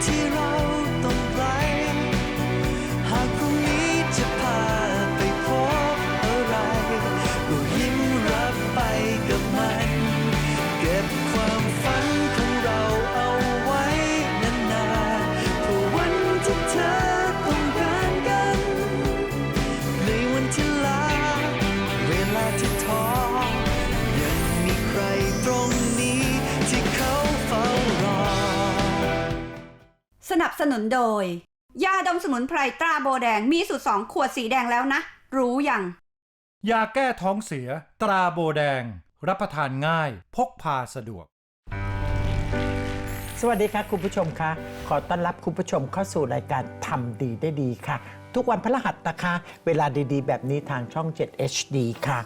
tear off. นุนโดย ยาดมสมุนไพรตราโบแดงมีสูตรสองขวดสีแดงแล้วนะ รู้ยัง ยาแก้ท้องเสีย ตราโบแดง รับประทานง่าย พกพาสะดวก สวัสดีค่ะคุณผู้ชมคะขอต้อนรับคุณผู้ชมเข้าสู่รายการทำดีได้ดีค่ะ ทุกวันพฤหัสนะคะ เวลาดีๆ แบบนี้ทางช่อง 7 HD ค่ะ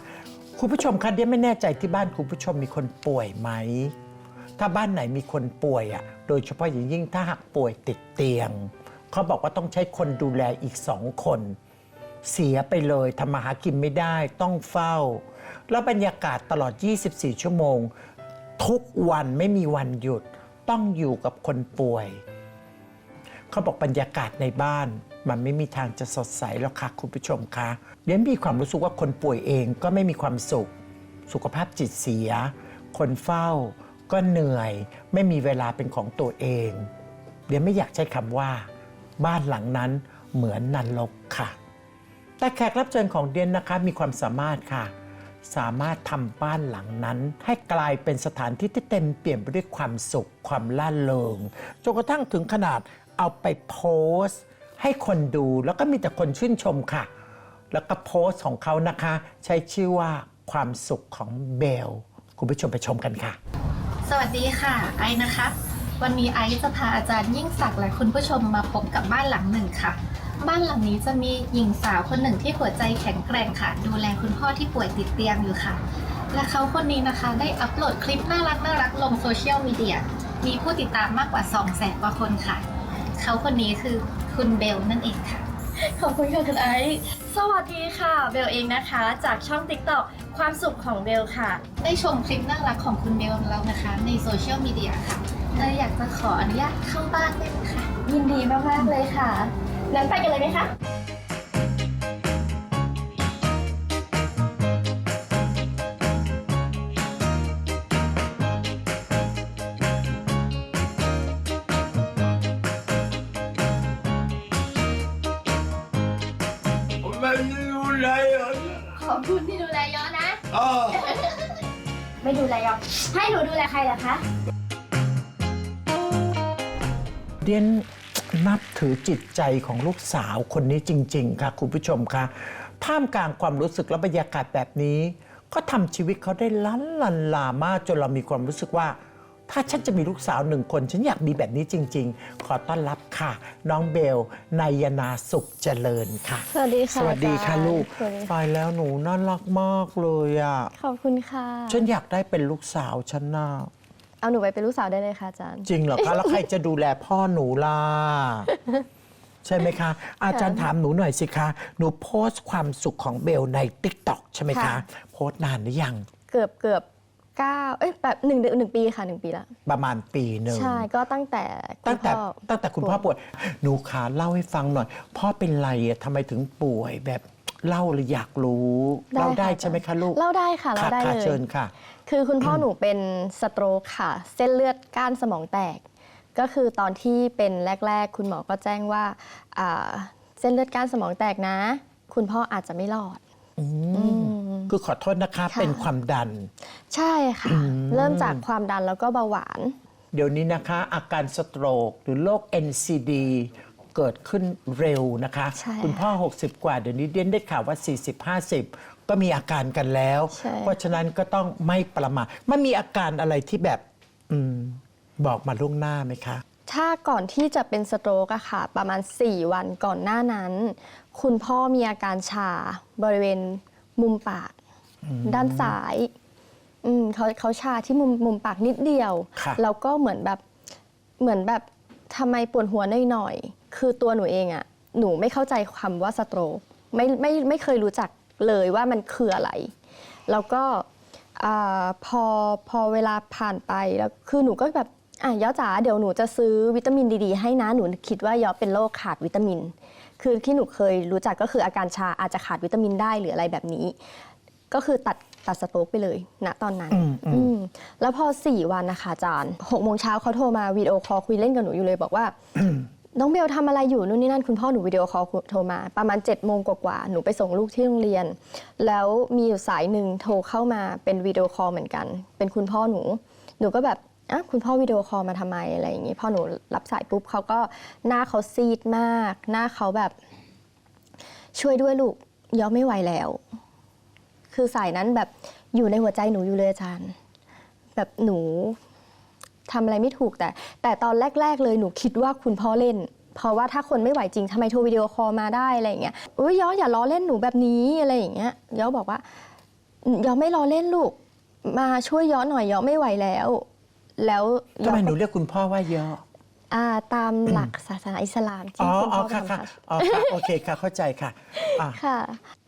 คุณผู้ชมคะเดี๋ยวไม่แน่ใจที่บ้านคุณผู้ชมมีคนป่วยไหม ถ้าบ้านไหนมีคนป่วยอะ โดยเฉพาะอย่างยิ่งถ้าหากป่วยติดเตียง เขาบอกว่าต้องใช้คนดูแลอีกสองคน เสียไปเลยทำมาหากินไม่ได้ต้องเฝ้า แล้วบรรยากาศตลอด 24 ชั่วโมง ทุกวันไม่มีวันหยุดต้องอยู่กับคนป่วย เขาบอกบรรยากาศในบ้านมันไม่มีทางจะสดใสแล้วค่ะคุณผู้ชมคะเรียนมีความรู้สึกว่าคนป่วยเองก็ไม่มีความสุข สุขภาพจิตเสีย คนเฝ้า ก็เหนื่อยไม่มีเวลาเป็นของตัวเองเรียนไม่อยากใช้คำว่า บ้านหลังนั้นเหมือนนรกค่ะ แต่แขกรับเชิญของเดียนนะคะมีความสามารถค่ะ สามารถทำบ้านหลังนั้น ให้กลายเป็นสถานที่ที่เต็มเปี่ยมไปด้วยความสุข ความล่าเริงจนกระทั่งถึงขนาดเอาไปโพสต์ ให้คนดูแล้วก็มีแต่คนชื่นชมค่ะ แล้วก็โพสต์ของเขานะคะ ใช้ชื่อว่าความสุขของเบลคุณผู้ชมไปชมกันค่ะ สวัสดีค่ะไอซ์นะคะวันนี้ไอซ์จะพาอาจารย์ยิ่งศักดิ์และคุณผู้ชมมาพบกับบ้านหลังหนึ่งค่ะ บ้านหลังนี้จะมีหญิงสาวคนหนึ่งที่หัวใจแข็งแกร่งค่ะ ดูแลคุณพ่อที่ป่วยติดเตียงอยู่ค่ะ และเขาคนนี้นะคะได้อัปโหลดคลิปน่ารักน่ารักลงโซเชียลมีเดียมีผู้ติดตามมากกว่า2 0 0แสนกว่าคนค่ะ เขาคนนี้คือคุณเบลนั่นเองค่ะ ขอบคุณค่ะคุณไอซ์สวัสดีค่ะ เบลเองนะคะ จากช่อง TikTok ความสุขของเบลค่ะ ได้ชมคลิปน่ารักของคุณเบลแล้วนะคะ ในโซเชียลมีเดียค่ะเลยอยากจะขออนุญาตเข้าบ้านได้ไหมคะยินดีมาก ๆ เลยค่ะนั้นไปกันเลยไหมคะมันรู้ไรอะขอบคุณที่ดูแลย้อนนะ อ๋อไม่ดูแลย้อนให้หนูดูแลใครล่ะคะเดียนนับถือจิตใจของลูกสาวคนนี้จริง ๆ ค่ะ คุณผู้ชมค่ะท่ามกลางความรู้สึกและบรรยากาศแบบนี้ ก็ทำชีวิตเขาได้ลันลันลามากจนเรามีความรู้สึกว่า ถ้าฉันจะมีลูกสาวหนึ่งคน ฉันอยากมีแบบนี้จริง ๆ ขอต้อนรับค่ะ น้องเบลนายนาสุขเจริญค่ะ สวัสดีค่ะสวัสดีค่ะอาจารย์ลูกสวัสดีค่ะ ตายแล้วหนูน่ารักมากเลยอะขอบคุณค่ะ ฉันอยากได้เป็นลูกสาวฉันน่ะเอาหนูไปเป็นลูกสาวได้เลยค่ะอาจารย์ จริงเหรอคะ แล้วใครจะดูแลพ่อหนูล่ะ ใช่ไหมคะ อาจารย์ถามหนูหน่อยสิคะ หนูโพสต์ความสุขของเบลใน t ิ k t o k ใช่ไหมคะ ค่ะ โพสต์นานหรือยัง เกือบเกือบ เก้าเอ้ยแบบหนึ่งเดือนหนึ่งปีค่ะหนึ่งปีละประมาณปีหนึ่ง ใช่ก็ตั้งแต่คุณตั้งแต่พ่อ ตั้งแต่คุณพ่อป่วยหนูขาเล่าให้ฟังหน่อย พ่อเป็นไรอะทำไมถึงป่วยแบบเล่าเลยอยากรู้เล่าได้ค่ะ ใช่ไหมคะลูกเล่าได้ค่ะเล่าได้ค่ะเลยเชิญค่ะ คือคุณพ่อหนูเป็นสโตรกค่ะ เส้นเลือดก้านสมองแตก ก็คือตอนที่เป็นแรก ๆ คุณหมอก็แจ้งว่าอ่าเส้นเลือดก้านสมองแตกนะ คุณพ่ออาจจะไม่รอด อืม คือขอโทษนะคะค่ะเป็นความดัน ใช่ค่ะ เริ่มจากความดันแล้วก็เบาหวาน เดี๋ยวนี้นะคะ อาการสโตรกหรือโรค NCD เกิดขึ้นเร็วนะคะใช่คุณพ่อ 60 กว่าเดี๋ยวนี้เดียนได้ข่าวว่า 40 50 ก็มีอาการกันแล้วใช่เพราะฉะนั้นก็ต้องไม่ประมาทมันมีอาการอะไรที่แบบอมบอกมาล่วงหน้าไหมคะ ถ้าก่อนที่จะเป็นสโตรกอะค่ะ ประมาณ 4 วันก่อนหน้านั้น คุณพ่อมีอาการชาบริเวณมุมปาก ด้านซ้ายอืมเขาเขาชาที่มุมมุมปากนิดเดียวค่ะแล้วก็เหมือนแบบเหมือนแบบทำไมปวดหัวหน่อยๆคือตัวหนูเองอะหนูไม่เข้าใจคำว่าสโตรกไม่ไม่ไม่เคยรู้จักเลยว่ามันคืออะไร แล้วก็อาพอพอเวลาผ่านไปแล้วคือหนูก็แบบอะย้อจ๋าเดี๋ยวหนูจะซื้อวิตามินดีๆให้นะหนูคิดว่าย้อเป็นโรคขาดวิตามิน คือที่หนูเคยรู้จักก็คืออาการชาอาจจะขาดวิตามินได้หรืออะไรแบบนี้ ก็คือตัดตัดสโตรกไปเลยณตอนนั้นอืมอืมอืมแล้วพอ 4 วันนะคะอาจารย์หกโมงเช้าเขาโทรมาวิดีโอคอลคุยเล่นกับหนูอยู่เลยบอกว่า น้องเบลทำอะไรอยู่นู่นนี่นั่นคุณพ่อหนูวิดีโอคอลโทรมา ประมาณ7จ็ดโมงกว่าๆหนูไปส่งลูกที่โรงเรียน แล้วมีอยู่สายหนึ่งโทรเข้ามาเป็นวิดีโอคอลเหมือนกัน เป็นคุณพ่อหนู หนูก็แบบอะคุณพ่อวิดีโอคอลมาทำไมอะไรอย่างงี้พอหนูรับสายปุ๊บเขาก็หน้าเขาซีดมาก หน้าเขาแบบ ช่วยด้วยลูกย้อมไม่ไหวแล้ว คือสายนั้นแบบอยู่ในหัวใจหนูอยู่เลยอาจารย์ แบบหนูทำอะไรไม่ถูกแต่ แต่ตอนแรก ๆ เลยหนูคิดว่าคุณพ่อเล่น เพราะว่าถ้าคนไม่ไหวจริงทำไมโทรวิดีโอคอลมาได้อะไรอย่างเงี้ยอุ้ยย้ออย่าล้อเล่นหนูแบบนี้อะไรอย่างเงี้ยย้อบอกว่าย้อไม่ล้อเล่นลูก มาช่วยย้อหน่อยย้อไม่ไหวแล้ว แล้วทำไมหนูเรียกคุณพ่อว่าเยอ อ่าตามหลักศาสนาอิสลามอ๋ที่อคุณอ๋พ่ออค่ะทำค่ะค่ะอ๋อค่ะโอเคค่ะเข้าใจค่ะอะ ค่ะ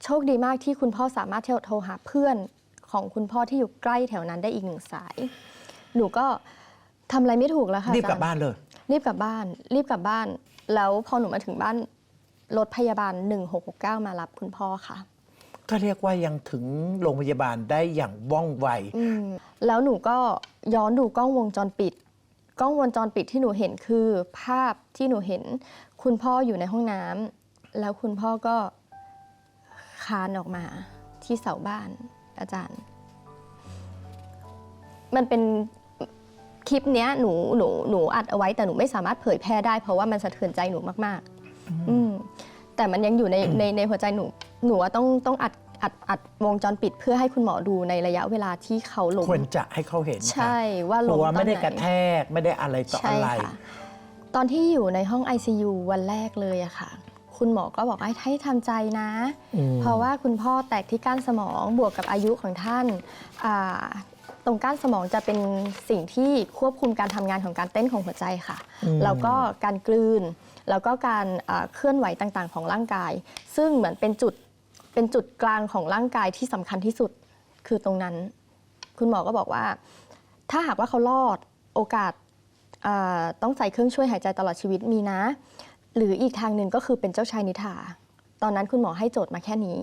โชคดีมากที่คุณพ่อสามารถโทรหาเพื่อนของคุณพ่อที่อยู่ใกล้แถวนั้นได้อีกหนึ่งสาย หนูก็ทำอะไรไม่ถูกแล้วค่ะรีบกลับอจบ้านเลย รีบกลับบ้าน รีบกลับบ้าน แล้วพอหนูมาถึงบ้านรถพยาบาล 1669 มารับคุณพ่อค่ะ ก็เรียกว่ายังถึงโรงพยาบาลได้อย่างว่องไวอืมแล้วหนูก็ย้อนดูกล้องวงจรปิด กล้องวงจรปิดที่หนูเห็นคือภาพที่หนูเห็น คุณพ่ออยู่ในห้องน้ำแล้วคุณพ่อก็คานออกมาที่เสาบ้านอาจารย์ มันเป็นคลิปเนี้ยหนูหนูหนูอัดเอาไว้แต่หนูไม่สามารถเผยแพร่ได้ เพราะว่ามันสะเทือนใจหนูมาก ๆ อืมแต่มันยังอยู่ในในในหัวใจหนู หนูว่าต้องต้องอัด อัดอัดวงจรปิดเพื่อให้คุณหมอดูในระยะเวลาที่เขาล้มควรจะให้เขาเห็นค่ะใช่ว่าเพล้มราะว่าตอไม่นได้ไหนกระแทกไม่ได้อะไรต่อใช่อะไรค่ะตอนที่อยู่ในห้อง ICU วันแรกเลยอะค่ะ คุณหมอก็บอกให้ให้ทำใจนะ อืม เพราะว่าคุณพ่อแตกที่ก้านสมองบวกกับอายุของท่านอ่าตรงก้านสมองจะเป็นสิ่งที่ควบคุมการทำงานของการเต้นของหัวใจค่ะอืมแล้วก็การกลืน แล้วก็การอ่าเคลื่อนไหวต่างๆ ของร่างกาย ซึ่งเหมือนเป็นจุด เป็นจุดกลางของร่างกายที่สำคัญที่สุดคือตรงนั้น คุณหมอก็บอกว่า ถ้าหากว่าเขารอดโอกาสอ่าต้องใส่เครื่องช่วยหายใจตลอดชีวิตมีนะ หรืออีกทางหนึ่งก็คือเป็นเจ้าชายนิทราตอนนั้นคุณหมอให้โจทย์มาแค่นี้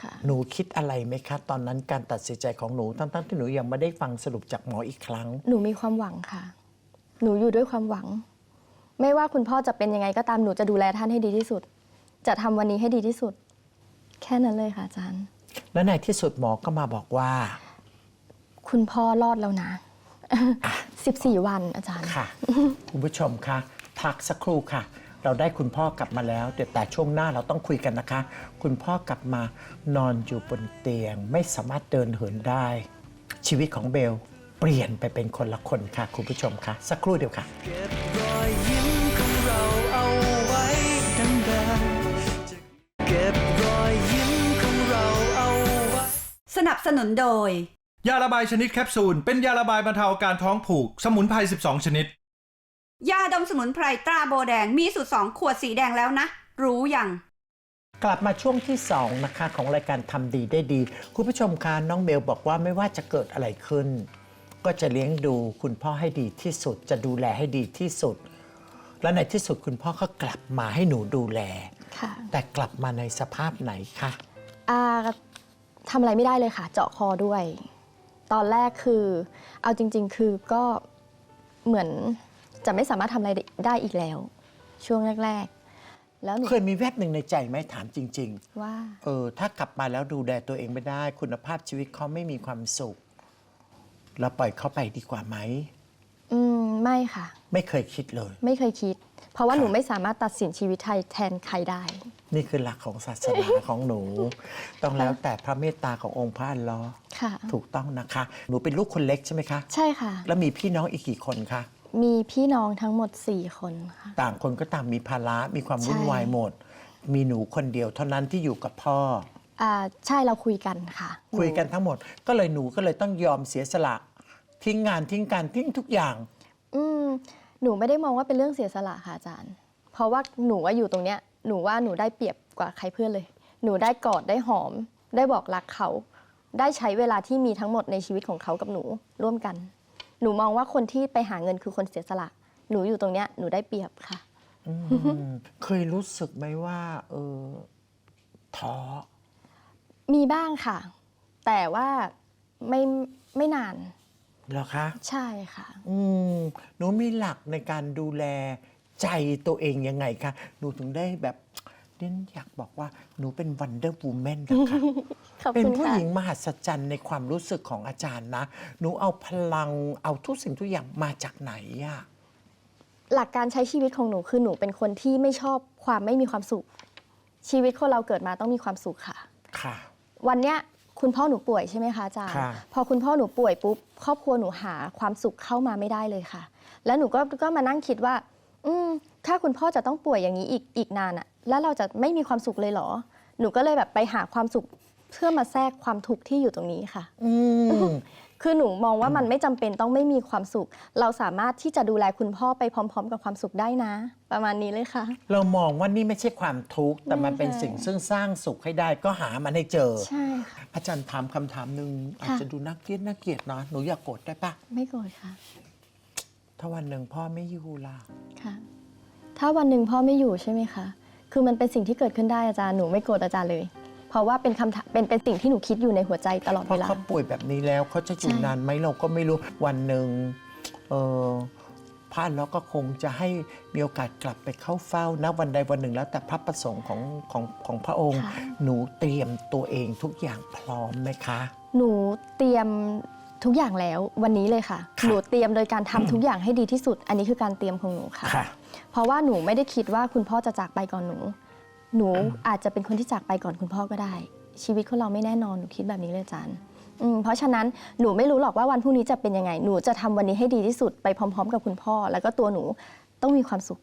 ค่ะหนูคิดอะไรไหมคะ ตอนนั้นการตัดสินใจของหนูทั้งๆที่หนูยังไม่ได้ฟังสรุปจากหมออีกครั้ง หนูมีความหวังค่ะ หนูอยู่ด้วยความหวัง ไม่ว่าคุณพ่อจะเป็นยังไงก็ตามหนูจะดูแลท่านให้ดีที่สุด จะทำวันนี้ให้ดีที่สุด แค่นั้นเลยค่ะอาจารย์ แล้วในที่สุดหมอก็มาบอกว่า คุณพ่อรอดแล้วนะ 14 วันอาจารย์ ค่ะ คุณผู้ชมคะพักสักครู่ค่ะ เราได้คุณพ่อกลับมาแล้วเดี๋ยวแต่ช่วงหน้าเราต้องคุยกันนะคะ คุณพ่อกลับมานอนอยู่บนเตียง ไม่สามารถเดินเหินได้ ชีวิตของเบลเปลี่ยนไปเป็นคนละคนค่ะ คุณผู้ชมคะสักครู่เดียวค่ะ เก็บ สนับสนุนโดย ยาระบายชนิดแคปซูล เป็นยาระบายบรรเทาอาการท้องผูก สมุนไพร 12 ชนิด ยาดมสมุนไพรตราโบแดงมีสูตรสองขวดสีแดงแล้วนะ รู้ยัง กลับมาช่วงที่ 2 นะคะ ของรายการทำดีได้ดี คุณผู้ชมคะน้องเบลบอกว่าไม่ว่าจะเกิดอะไรขึ้น ก็จะเลี้ยงดูคุณพ่อให้ดีที่สุด จะดูแลให้ดีที่สุด และในที่สุดคุณพ่อก็กลับมาให้หนูดูแล ค่ะแต่กลับมาในสภาพไหนคะ อ่า ทำอะไรไม่ได้เลยค่ะ เจาะคอด้วย ตอนแรกคือ เอาจริง ๆ คือก็เหมือนจะไม่สามารถทำอะไรได้อีกแล้ว ช่วงแรก ๆ แล้วหนูเคยมีแวบหนึ่งในใจไหมถามจริง ว่า ๆ เออ ถ้ากลับมาแล้วดูแลตัวเองไม่ได้ คุณภาพชีวิตเขาไม่มีความสุข เราปล่อยเขาไปดีกว่าไหมอืม ไม่ค่ะ ไม่เคยคิดเลย ไม่เคยคิด เพราะว่าค่ะหนูไม่สามารถตัดสินชีวิตไทยแทนใครได้ นี่คือหลักของศาสนาของหนู ต้องแล้วแต่พระเมตตาขององค์พระอัลเลอฮ์ค่ะ ถูกต้องนะคะ หนูเป็นลูกคนเล็กใช่ไหมคะ ใช่ค่ะ แล้วมีพี่น้องอีกกี่คนคะ มีพี่น้องทั้งหมด 4 คนค่ะ ต่างคนก็ต่างมีภาระ มีความวุ่นวายใช่หมด มีหนูคนเดียวเท่านั้นที่อยู่กับพ่ออ่าใช่เราคุยกันค่ะ คุยกันหทั้งหมด ก็เลยหนูก็เลยต้องยอมเสียสละ ทิ้งงานทิ้งการทิ้งทุกอย่างอืม หนูไม่ได้มองว่าเป็นเรื่องเสียสละค่ะอาจารย์ เพราะว่าหนูว่าอยู่ตรงเนี้ยหนูว่าหนูได้เปรียบกว่าใครเพื่อนเลย หนูได้กอดได้หอม ได้บอกรักเขา ได้ใช้เวลาที่มีทั้งหมดในชีวิตของเขากับหนูร่วมกัน หนูมองว่าคนที่ไปหาเงินคือคนเสียสละ หนูอยู่ตรงเนี้ยหนูได้เปรียบค่ะ อืมเคยรู้สึกไหมว่าเออท้อมีบ้างค่ะ แต่ว่าไม่ไม่นาน เหรอคะใช่ค่ะ อืมหนูมีหลักในการดูแลใจตัวเองยังไงคะหนูถึงได้แบบเด่นอยากบอกว่าหนูเป็นวันเดอร์ w ูแมนนะคะ ขอบเป็นคุณผู้ค่ะ หญิงมหัศจรรย์ในความรู้สึกของอาจารย์นะ หนูเอาพลังเอาทุกสิ่งทุกอย่างมาจากไหนอะ หลักการใช้ชีวิตของหนูคือหนูเป็นคนที่ไม่ชอบความไม่มีความสุข ชีวิตคนเราเกิดมาต้องมีความสุขค่ะ ค่ะ วันเนี้ย คุณพ่อหนูป่วยใช่ไหมคะอาจารย์ค่ะ พอคุณพ่อหนูป่วยปุ๊บครอบครัวหนูหาความสุขเข้ามาไม่ได้เลยค่ะ แล้วหนูก็ก็มานั่งคิดว่า อืมถ้าคุณพ่อจะต้องป่วยอย่างนี้อีกอีกนานอะแล้วเราจะไม่มีความสุขเลยเหรอ หนูก็เลยแบบไปหาความสุขเพื่อมาแทรกความทุกข์ที่อยู่ตรงนี้ค่ะ อืม คือหนูมองว่ามันไม่จำเป็นต้องไม่มีความสุข เราสามารถที่จะดูแลคุณพ่อไปพร้อม ๆ กับความสุขได้นะ ประมาณนี้เลยค่ะ เรามองว่านี่ไม่ใช่ความทุกข์แต่มันเป็นไม่ใช่สิ่งซึ่งสร้างสุขให้ได้ก็หามันให้เจอ ใช่ค่ะ อาจารย์ถามคำถามหนึ่งอาจค่ะจะดูน่าเกลียดน่าเกลียดเนาะหนูอย่ากโกรธได้ปะไม่โกรธค่ะ ถ้าวันหนึ่งพ่อไม่อยู่ล่ะ ค่ะ ถ้าวันหนึ่งพ่อไม่อยู่ใช่ไหมคะ คือมันเป็นสิ่งที่เกิดขึ้นได้อาจารย์ หนูไม่โกรธอาจารย์เลย เพราะว่าเป็นคำถามเป็นเป็นสิ่งที่หนูคิดอยู่ในหัวใจตลอดเพเวราะลา เขาป่วยแบบนี้แล้วเขาจะอยู่ใช่ นานไหมเราก็ไม่รู้วันหนึ่งเออพระเราก็คงจะให้มีโอกาสกลับไปเข้าเฝ้านะวันใดวันหนึ่งแล้วแต่พระประสงค์ของของของพระองค์ ค่ะ หนูเตรียมตัวเองทุกอย่างพร้อมไหมคะ หนูเตรียมทุกอย่างแล้ววันนี้เลยค่ะ ค่ะ หนูเตรียมโดยการทำทุกอย่างให้ดีที่สุด อันนี้คือการเตรียมของหนูค่ะค่ะเพราะว่าหนูไม่ได้คิดว่าคุณพ่อจะจากไปก่อนหนู หนูอาจจะเป็นคนที่จากไปก่อนคุณพ่อก็ได้ ชีวิตคนเราไม่แน่นอนหนูคิดแบบนี้เลยอาจารย์อืมเพราะฉะนั้นหนูไม่รู้หรอกว่าวันพรุ่งนี้จะเป็นยังไง หนูจะทำวันนี้ให้ดีที่สุดไปพร้อม ๆ กับคุณพ่อ แล้วก็ตัวหนูต้องมีความสุข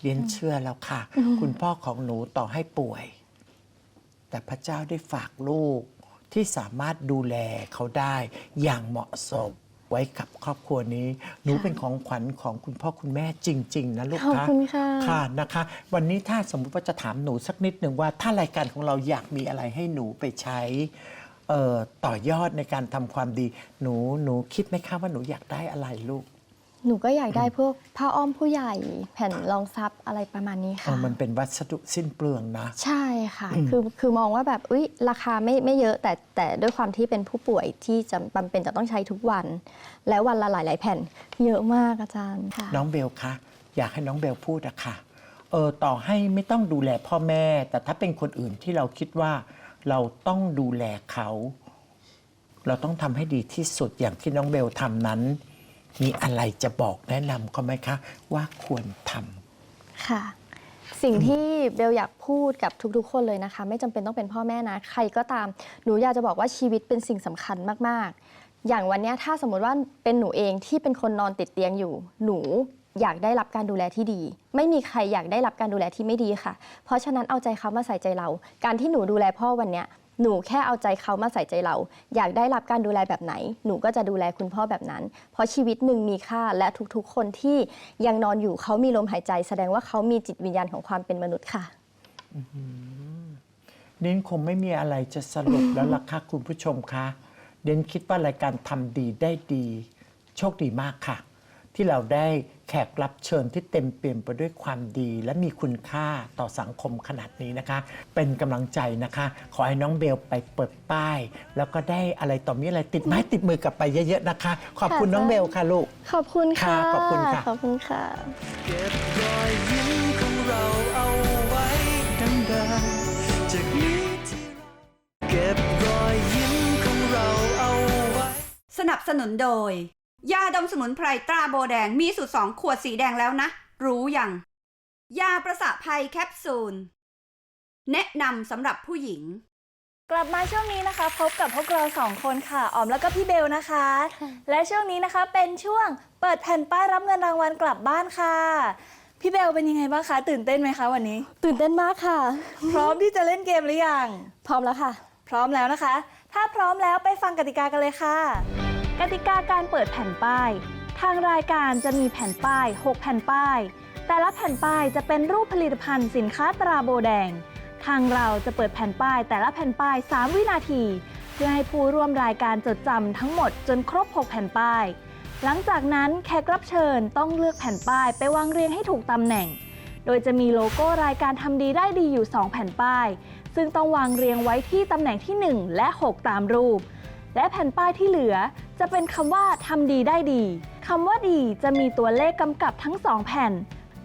เรียนเชื่อแล้วค่ะ คุณพ่อของหนูต่อให้ป่วย แต่พระเจ้าได้ฝากลูกที่สามารถดูแลเขาได้อย่างเหมาะสม ไว้กับครอบครัวนี้ หนูเป็นของขวัญของคุณพ่อคุณแม่จริง ๆ นะลูกขอบคะคุณค่ะ ค่ะนะคะ วันนี้ถ้าสมมุติว่าจะถามหนูสักนิดหนึ่งว่า ถ้ารายการของเราอยากมีอะไรให้หนูไปใช้เอ่อต่อยอดในการทำความดี หนูหนูคิดไหมคะว่าหนูอยากได้อะไรลูก หนูก็อยากได้พวกผ้าอ้อมผู้ใหญ่แผ่นรองซับอะไรประมาณนี้เอค่ะอมันเป็นวัสดุสิ้นเปลืองนะ ใช่ค่ะ คือคือมองว่าแบบอุ้ยราคาไม่ไม่เยอะแต่แต่ด้วยความที่เป็นผู้ป่วยที่จะจำเป็นจะต้องใช้ทุกวัน แล้ววันละหลายหลาย ๆ แผ่นเยอะมากอาจารย์ค่ะ น้องเบลคะอยากให้น้องเบลพูดอะค่ะเออต่อให้ไม่ต้องดูแลพ่อแม่ แต่ถ้าเป็นคนอื่นที่เราคิดว่าเราต้องดูแลเขา เราต้องทำให้ดีที่สุดอย่างที่น้องเบลทำนั้น มีอะไรจะบอกแนะนำเขาไหมคะ ว่าควรทำค่ะ สิ่งที่เบลอยากพูดกับทุกๆ คนเลยนะคะ ไม่จำเป็นต้องเป็นพ่อแม่นะ ใครก็ตามหนูอยากจะบอกว่าชีวิตเป็นสิ่งสำคัญมากๆ อย่างวันเนี้ยถ้าสมมติว่าเป็นหนูเองที่เป็นคนนอนติดเตียงอยู่ หนูอยากได้รับการดูแลที่ดี ไม่มีใครอยากได้รับการดูแลที่ไม่ดีค่ะ เพราะฉะนั้นเอาใจเขามาใส่ใจเรา การที่หนูดูแลพ่อวันเนี้ย หนูแค่เอาใจเขามาใส่ใจเรา อยากได้รับการดูแลแบบไหน หนูก็จะดูแลคุณพ่อแบบนั้น เพราะชีวิตหนึ่งมีค่าและทุกๆ คนที่ยังนอนอยู่เขามีลมหายใจ แสดงว่าเขามีจิตวิญญาณของความเป็นมนุษย์ค่ะเดนคงไม่มีอะไรจะสรุปแล้วล่ะค่ะคุณผู้ชมคะเดนคิดว่ารายการทำดีได้ดี โชคดีมากค่ะ ที่เราได้ แขกรับเชิญที่เต็มเปี่ยมไปด้วยความดีและมีคุณค่าต่อสังคมขนาดนี้นะคะ เป็นกำลังใจนะคะ ขอให้น้องเบลไปเปิดป้าย แล้วก็ได้อะไรต่อมีอะไรติดไม้ติดมือกลับไปเยอะๆนะคะ ขอบคุณค่ะน้องเบลค่ะลูก ขอบคุณค่ะ ค่ะขอบคุณค่ะ ขอบคุณค่ะ เก็บรอยยิ้มของเราเอาไว้ดังเดิมจากนี้ที่เราเก็บรอยยิ้มของเราเอาไว้ สนับสนุนโดย ยาดมสมุนไพรตราโบแดงมีสูตรสองขวดสีแดงแล้วนะ รู้ยัง ยาประสาภัยแคปซูล แนะนำสำหรับผู้หญิง กลับมาช่วงนี้นะคะ พบกับพวกเราสองคนค่ะออมแล้วก็พี่เบลนะคะ และช่วงนี้นะคะเป็นช่วงเปิดแผ่นป้ายรับเงินรางวัลกลับบ้านค่ะ พี่เบลเป็นยังไงบ้างคะ ตื่นเต้นไหมคะวันนี้ ตื่นเต้นมากค่ะ พร้อมที่จะเล่นเกมหรือยัง พร้อมแล้วค่ะ พร้อมแล้วนะคะ ถ้าพร้อมแล้วไปฟังกติกากันเลยค่ะ กติกาการเปิดแผ่นป้าย ทางรายการจะมีแผ่นป้าย 6 แผ่นป้าย แต่ละแผ่นป้ายจะเป็นรูปผลิตภัณฑ์สินค้าตราโบแดง ทางเราจะเปิดแผ่นป้ายแต่ละแผ่นป้าย 3 วินาที เพื่อให้ผู้ร่วมรายการจดจำทั้งหมดจนครบ 6 แผ่นป้าย หลังจากนั้นแขกรับเชิญต้องเลือกแผ่นป้ายไปวางเรียงให้ถูกตำแหน่ง โดยจะมีโลโก้รายการทำดีได้ดีอยู่ 2 แผ่นป้าย ซึ่งต้องวางเรียงไว้ที่ตำแหน่งที่ 1 และ 6 ตามรูป และแผ่นป้ายที่เหลือจะเป็นคำว่าทำดีได้ดีคำว่าดีจะมีตัวเลขกำกับทั้ง2แผ่น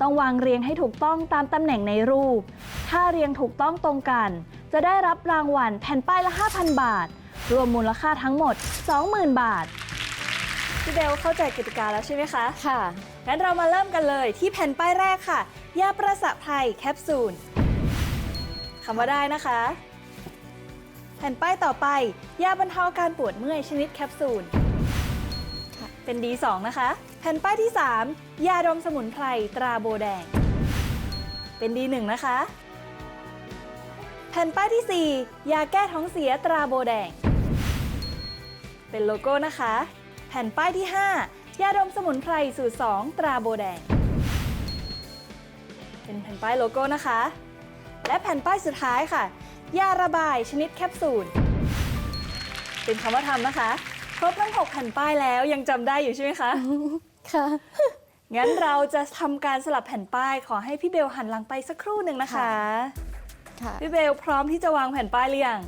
ต้องวางเรียงให้ถูกต้องตามตำแหน่งในรูป ถ้าเรียงถูกต้องตรงกัน จะได้รับรางวัลแผ่นป้ายละ 5,000 บาท รวมมูลค่าทั้งหมด 20,000 บาท พี่เบลเข้าใจกติกาแล้วใช่ไหมคะ ค่ะ งั้นเรามาเริ่มกันเลยที่แผ่นป้ายแรกค่ะ ยาประสะภัยแคปซูลคำว่าได้นะคะแผ่นป้ายต่อไป ยาบรรเทาการปวดเมื่อยชนิดแคปซูล เป็น D2 นะคะ แผ่นป้ายที่ 3 ยาดมสมุนไพรตราโบแดง เป็น D1 นะคะ แผ่นป้ายที่ 4 ยาแก้ท้องเสียตราโบแดง เป็นโลโก้นะคะ แผ่นป้ายที่ 5 ยาดมสมุนไพรสูตร 2 ตราโบแดง เป็นแผ่นป้ายโลโก้นะคะ และแผ่นป้ายสุดท้ายค่ะ ยาระบายชนิดแคปซูล เป็นคำว่าทำนะคะ ครบทั้ง6แผ่นป้ายแล้วยังจำได้อยู่ใช่ไหมคะ ค่ะ งั้นเราจะทำการสลับแผ่นป้ายขอให้พี่เบลหันหลังไปสักครู่หนึ่งนะคะ ค่ะพี่เบลพร้อมที่จะวางแผ่นป้ายหรือยัง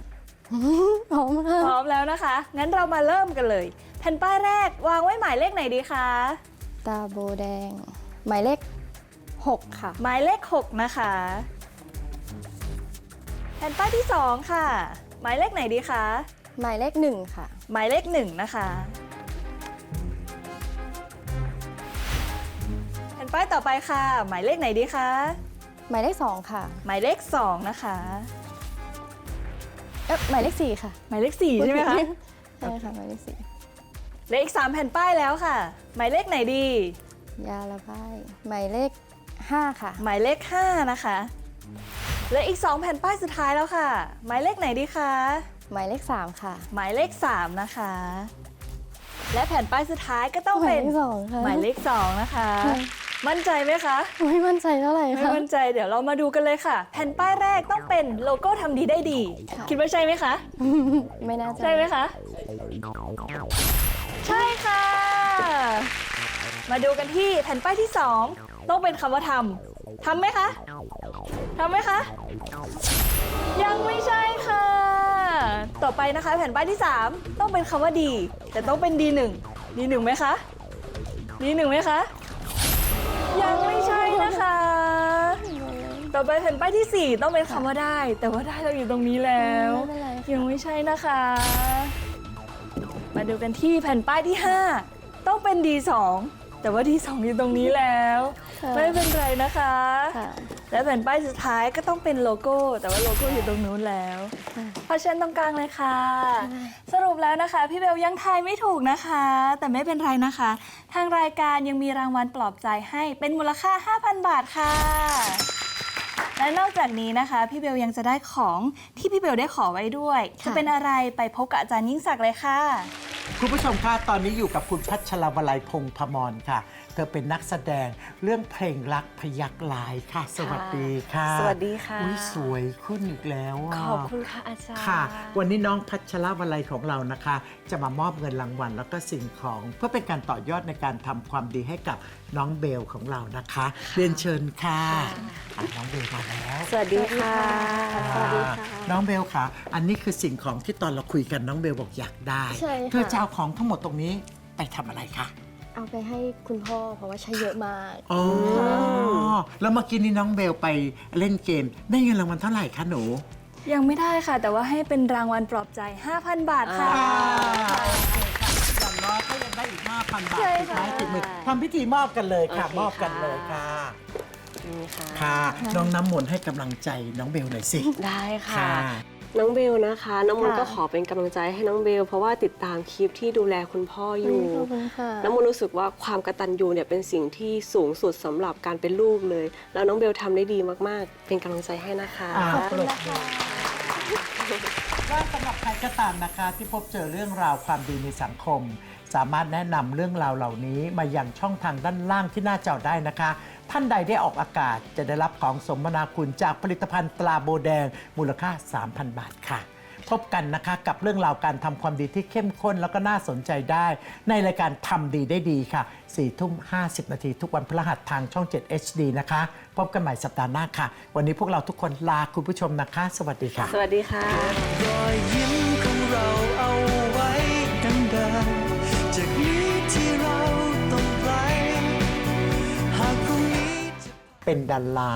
พร้อมค่ะพร้อมแล้วนะคะ งั้นเรามาเริ่มกันเลย แผ่นป้ายแรกวางไว้หมายเลขไหนดีคะ ตาโบแดง หมายเลข 6 ค่ะ หมายเลข 6 นะคะ แผ่นป้ายที่ 2 ค่ะ หมายเลขไหนดีคะ หมายเลข1ค่ะ หมายเลข1นะคะ แผ่นป้ายต่อไปค่ะ หมายเลขไหนดีคะ หมายเลข2ค่ะ หมายเลข 2 นะคะ เอ๊ะหมายเลข4ค่ะหมายเลข4ใช่ไหมคะใช่ค่ะหมายเลขเหลืออีก3แผ่นป้ายแล้วค่ะ หมายเลขไหนดี4ยาระบายหมายเลข5ค่ะ หมายเลข 5 นะคะ เหลืออีก 2 แผ่นป้ายสุดท้ายแล้วค่ะ หมายเลขไหนดีคะ หมายเลข 3 ค่ะ หมายเลข 3 นะคะ และแผ่นป้ายสุดท้ายก็ต้องหมาเป็ยนเลข2ค่ะ หมายเลข 2 นะคะค่ะมั่นใจไหมคะ ไม่มั่นใจเท่าไหร่ไม่ค่ะ มั่นใจเดี๋ยวเรามาดูกันเลยค่ะ แผ่นป้ายแรกต้องเป็นโลโก้ทำดีได้ดี ค่ะ คิดว่าใช่ไหมคะ ไม่แน่ใจใช่ไหมคะ ใช่ค่ะ มาดูกันที่แผ่นป้ายที่ 2 ต้องเป็นคำว่าทำ ทำไหมคะทำไหมคะ ยังไม่ใช่ค่ะ ต่อไปนะคะ แผ่นป้ายที่ 3 ต้องเป็นคำว่าดี แต่ต้องเป็นดีหนึ่งดีหนึ่งไหมคะดีหนึ่งไหมคะ ยังไม่ใช่นะคะ ต่อไปแผ่นป้ายที่ 4 ต้องเป็นคำว่าได้ แต่ว่าได้เราอยู่ตรงนี้แล้ว ไม่เป็นไรค่ะ ยังไม่ใช่นะคะ มาดูกันที่แผ่นป้ายที่ 5 ต้องเป็น D2 แต่ว่า D2 อยู่ตรงนี้แล้ว ค่ะไม่เป็นไรนะคะ ค่ะ และแผ่นป้ายสุดท้ายก็ต้องเป็นโลโก้ แต่ว่าโลโก้อยู่ตรงนู้นแล้ว ค่ะ เพราะฉะนันตรงกลางเลยค่ะ สรุปแล้วนะคะ พี่เบลยังทายไม่ถูกนะคะ แต่ไม่เป็นไรนะคะ ทางรายการยังมีรางวัลปลอบใจให้เป็นมูลค่า 5,000 บาทค่ะ และนอกจากนี้นะคะ พี่เบลยังจะได้ของที่พี่เบลได้ขอไว้ด้วย ค่ะ จะเป็นอะไรไปพบกับอาจารย์ยิ่งศักดิ์เลยค่ะ คุณผู้ชมคะตอนนี้อยู่กับคุณพัชรวลัยพงพมรค่ะ ธอเป็นนักแสดงเรื่องเพลงรักพยักลายค่ะ สวัสดีค่ะสวัสดีค่ะอุ๊ยสวยขึ้นอีกแล้วะขอบคุณค่ะอาจารย์ค่ะ วันนี้น้องพัชรวลัยของเรานะคะ จะมามอบเงินรางวัลแล้วก็สิ่งของ เพื่อเป็นการต่อยอดในการทำความดีให้กับน้องเบลของเรานะคะ เรียนเชิญค่ะอะน้องเบลมาแล้ว สวัสดีค่ะสวัสดีค่ะน้องเบลค่ะ อันนี้คือสิ่งของที่ตอนเราคุยกันน้องเบลบอกอยากได้ใช่ค่ะเธอจะเอาของทั้งหมดตรงนี้ไปทำอะไรคะ เอาไปให้คุณพ่อเพราะว่าใช้เยอะมาก อ๋อ แล้วเมื่อกี้นี้น้องเบลไปเล่นเกม ได้เงินรางวัลเท่าไหร่คะหนู ยังไม่ได้ค่ะ แต่ว่าให้เป็นรางวัลปลอบใจ 5,000 บาทค่ะ อ่า อย่างน้อยก็ยังได้อีก 5,000 บาทใช่ติดค่ะไม้ติดมือทำพิธีมอบกันเลยค่ะ โอเคมอบกันค่ะ เลยค่ะ นี่ค่ะ ค่ะ น้องน้ำมนต์ให้กำลังใจน้องเบลหน่อยสิ ได้ค่ะ ค่ะ น้องเบลนะคะ น้องมนต์ค่ะก็ขอเป็นกำลังใจให้น้องเบล เพราะว่าติดตามคลิปที่ดูแลคุณพ่ออยู่ ขอบคุณค่ะน้องมนต์รู้สึกว่าความกตัญญูเนี่ยเป็นสิ่งที่สูงสุดสำหรับการเป็นลูกเลย แล้วน้องเบลทำได้ดีมากๆ เป็นกำลังใจให้นะคะอ่าปรบมือว่าสำหรับใครก็ตามนะคะที่พบเจอเรื่องราวความดีในสังคม สามารถแนะนำเรื่องราวเหล่านี้มายังช่องทางด้านล่างที่หน้าจอได้นะคะ ท่านใดได้ออกอากาศจะได้รับของสมนาคุณจากผลิตภัณฑ์ตราโบแดง มูลค่า 3,000 บาทค่ะ พบกันนะคะกับเรื่องราวการทำความดีที่เข้มข้นแล้วก็น่าสนใจได้ ในรายการทำดีได้ดีค่ะ4ทุ่ม50 นาทีทุกวันพฤหัสทางช่อง 7 HD นะคะ พบกันใหม่สัปดาห์หน้าค่ะ วันนี้พวกเราทุกคนลาคุณผู้ชมนะคะ สวัสดีค่ะ สวัสดีค่ะ รอยยิ้มของเรา เป็นดารา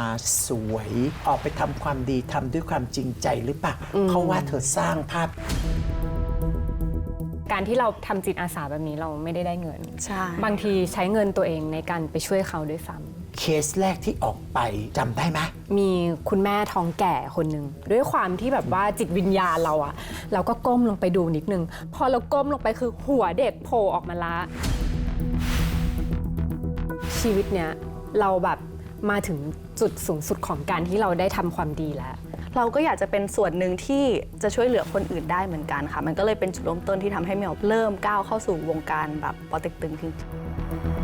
สวย ออกไปทำความดีทำด้วยความจริงใจหรือเปล่าเพราะว่าเธอสร้างภาพ การที่เราทำจิตอาสาแบบนี้เราไม่ได้ได้เงิน ใช่ บางทีใช้เงินตัวเองในการไปช่วยเขาด้วยซ้ำ เคสแรกที่ออกไปจำได้ไหมมีคุณแม่ท้องแก่คนหนึ่งด้วยความที่แบบว่าจิตวิญญาณเราอะเราก็ก้มลงไปดูนิดนึง พอเราก้มลงไปคือหัวเด็กโผล่ออกมาละ ชีวิตเนี้ยเราแบบ มาถึงจุดสูงสุดของการที่เราได้ทำความดีแล้ว เราก็อยากจะเป็นส่วนหนึ่งที่จะช่วยเหลือคนอื่นได้เหมือนกันค่ะ มันก็เลยเป็นจุดเริ่มต้นที่ทำให้เมลเริ่มก้าวเข้าสู่วงการแบบปอเต็กตึงจริงๆ